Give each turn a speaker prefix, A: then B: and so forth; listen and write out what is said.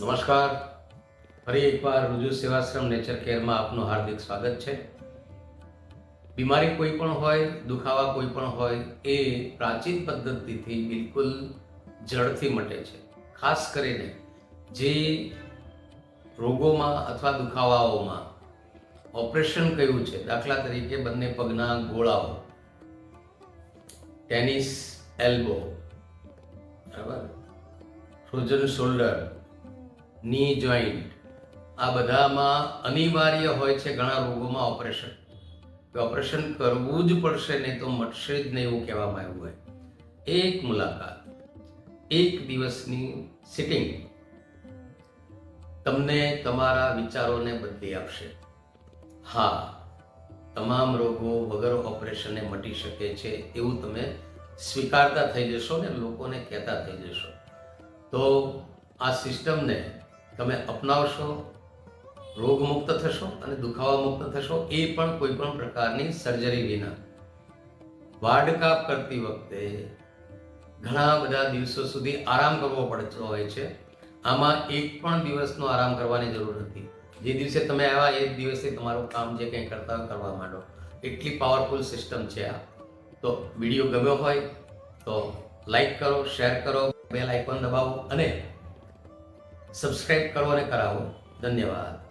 A: નમસ્કાર. ફરી એકવાર રુજુ સેવાશ્રમ નેચર કેરમાં આપનું હાર્દિક સ્વાગત છે. બીમારી કોઈ પણ હોય, દુખાવા કોઈ પણ હોય, એ પ્રાચીન પદ્ધતિથી બિલકુલ જડથી મટે છે. ખાસ કરીને જે રોગોમાં અથવા દુખાવાઓમાં ઓપરેશન કયું છે, દાખલા તરીકે બંને પગના ગોળાઓ, ટેનિસ, એલ્બો, બરાબર? ફ્રોઝન શોલ્ડર ની જોઈન્ટ આ બધામાં અનિવાર્ય હોય છે ઘણા રોગોમાં ઓપરેશન કે ઓપરેશન કરવું જ પડશે, નહીં તો મટશે જ નહીં એવું કહેવામાં આવ્યું હોય. એક મુલાકાત. એક દિવસની સિટિંગ તમને તમારા વિચારોને બદલી આપશે. હા, તમામ રોગો વગર ઓપરેશને મટી શકે છે એવું તમે સ્વીકારતા થઈ જશો ને, લોકોને કહેતા થઈ જશો. તો આ સિસ્ટમને તમે અપનાવશો, રોગમુક્ત થશો અને દુખાવા મુક્ત થશો, એ પણ કોઈ પણ પ્રકારની સર્જરી વિના. વાડ કાપ કરતી વખતે ઘણા બધા દિવસો સુધી આરામ કરવો પડતો હોય છે. આમાં એક પણ દિવસનો આરામ કરવાની જરૂર નથી. જે દિવસે તમે આવ્યા, એ દિવસે તમારું કામ જે કંઈ કરતા કરવા માંડો. એટલી પાવરફુલ સિસ્ટમ છે આ. તો વીડિયો ગમ્યો હોય તો લાઈક કરો શેર કરો બેલ આઇકોન દબાવો અને સબસ્ક્રાઇબ કરો અને કરાવો. ધન્યવાદ.